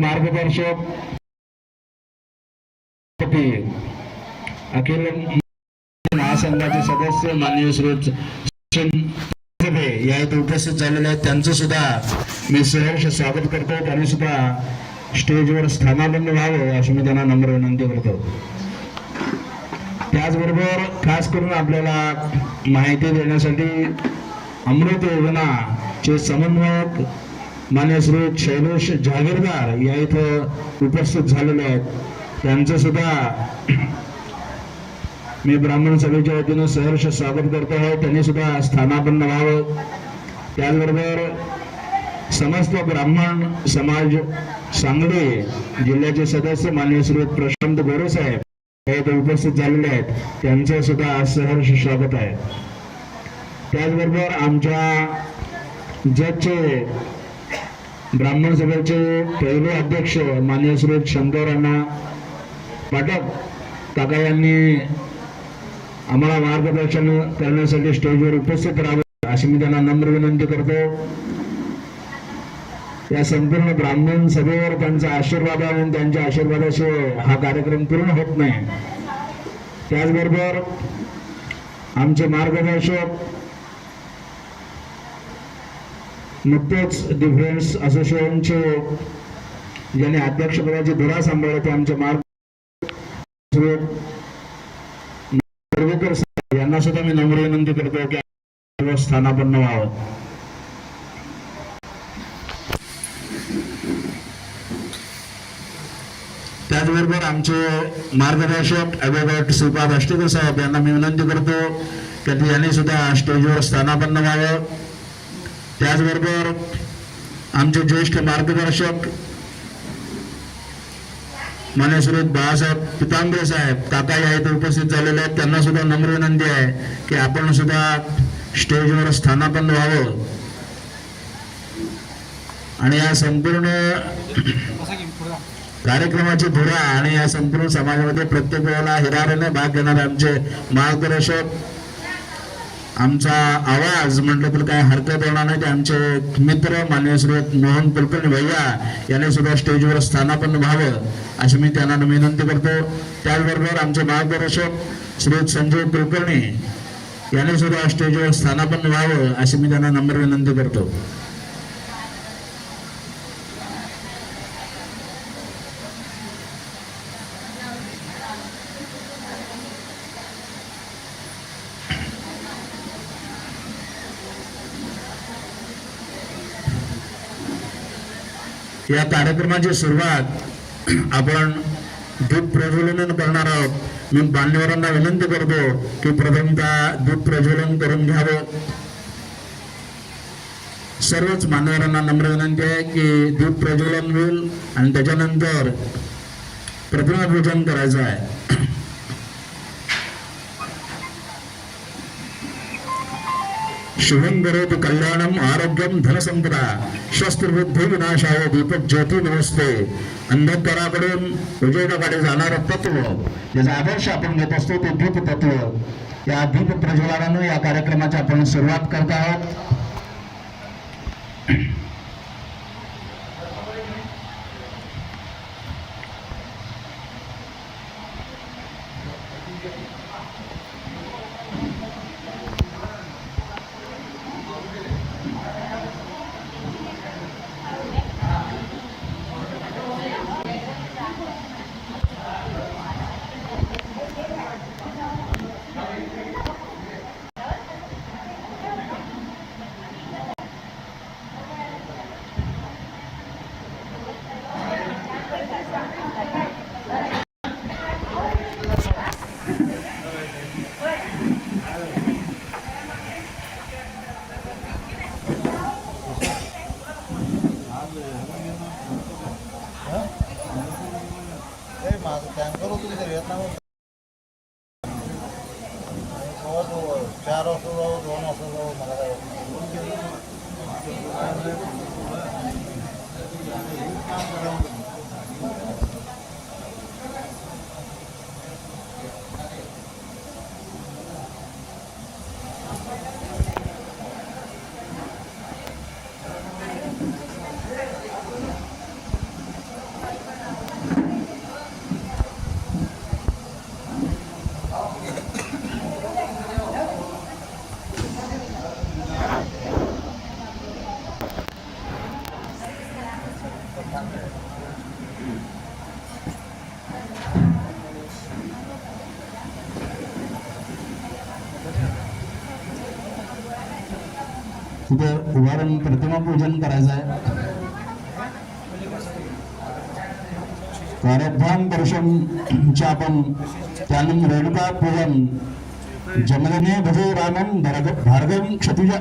मार्गदर्शक अखिल महासंघाचे सदस्य माननीय श्री या इथे उपस्थित झालेले आहेत. त्यांचं सुद्धा मी सहर्ष स्वागत करतो. त्यांनी सुद्धा स्टेजवर स्थानाबंद व्हावं अशी मी त्यांना नम्र विनंती करतो. त्याचबरोबर खास करून आपल्याला माहिती देण्यासाठी अमृत योजनाचे समन्वयक मान्य श्री शैलेश जहागीरदार या इथं उपस्थित झालेले आहेत. त्यांचं सुद्धा मी ब्राह्मण सभेच्या वतीनं सहर्ष स्वागत करतो आहे. त्यांनी सुद्धा स्थानापन्न व्हावं. त्याचबरोबर समस्त ब्राह्मण समाज सांगली जिल्ह्याचे सदस्य मान्य श्री प्रशांत गोरे साहेब हे ते उपस्थित झालेले आहेत. त्यांचं सुद्धा सहर्ष स्वागत आहे. त्याचबरोबर आमच्या जजचे ब्राह्मण सभेचे पहिले अध्यक्ष मान्य श्री शंकर अण्णा पाठक काका यांनी आम्हाला मार्गदर्शन करण्यासाठी स्टेजवर उपस्थित राहावे अशी मी त्यांना नम्र विनंती करतो. या संपूर्ण ब्राह्मण सभेवर त्यांचा आशीर्वाद आहे आणि त्यांच्या आशीर्वादाशिवाय हा कार्यक्रम पूर्ण होत नाही. त्याचबरोबर आमचे मार्गदर्शक नुकतेच डिफेन्स असोसिएशनचे ज्यांनी अध्यक्षपदाची धुरा सांभाळली ते आमचे मार्ग सर्वेकर यांना सुद्धा मी नम्र विनंती करतो की स्थानापन्न व्हावं. त्याचबरोबर आमचे मार्गदर्शक ॲडव्होकेट श्रीपाद अष्टेकर साहेब यांना मी विनंती करतो की यांनी सुद्धा स्टेजवर स्थानापन्न व्हावं. त्याचबरोबर आमचे ज्येष्ठ मार्गदर्शक मान्य बाळासाहेब पितांबरे साहेब काका या इथे उपस्थित झालेले आहेत. त्यांना सुद्धा नम्र विनंती आहे की आपण सुद्धा स्टेजवर स्थानापन्न व्हावं. आणि या संपूर्ण कार्यक्रमाची धुरा आणि या संपूर्ण समाजामध्ये प्रत्येक वेळेला हिराऱ्याने भाग घेणारे आमचे मार्गदर्शक आमचा आवाज म्हटलं तर काय हरकत होणार नाही. ते आमचे मित्र मान्य श्री मोहन कुलकर्णी भैया यांनी सुद्धा स्टेजवर स्थानापन्न व्हावं अशी मी त्यांना विनंती करतो. त्याचबरोबर आमचे मार्गदर्शक श्री संजय कुलकर्णी यांनी सुद्धा स्टेजवर स्थानापन्न व्हावं अशी मी त्यांना नम्र विनंती करतो. या कार्यक्रमाची सुरुवात आपण दूध प्रज्वलन करणार आहोत. मी मान्यवरांना विनंती करतो की प्रथमतः दूध प्रज्वलन करून घ्यावं. सर्वच मान्यवरांना नम्र विनंती आहे की दूध प्रज्वलन होईल आणि त्याच्यानंतर प्रतिमा पूजन करायचं आहे. शुभम करोतु कल्याणम आरोग्यम धनसंपदा शस्त्रबुद्धी विनाशाय दीपक ज्योती नमस्ते। अंधकाराकडून उजेडाकडे जाणारं तत्व. ज्याचा आदर्श आपण घेत असतो ते दीप तत्व या दीप प्रज्वलनानं या कार्यक्रमाची आपण सुरुवात करत आहोत. चार असो जाऊ दोन असो जाऊ मला काय काम तिथं उभारून प्रतिमा पूजन करायचं आहे. कारभान दर्शनच्या आपण त्यानंतर रेणुका पूजन जमदने भजे रामन भार्गव क्षतिजा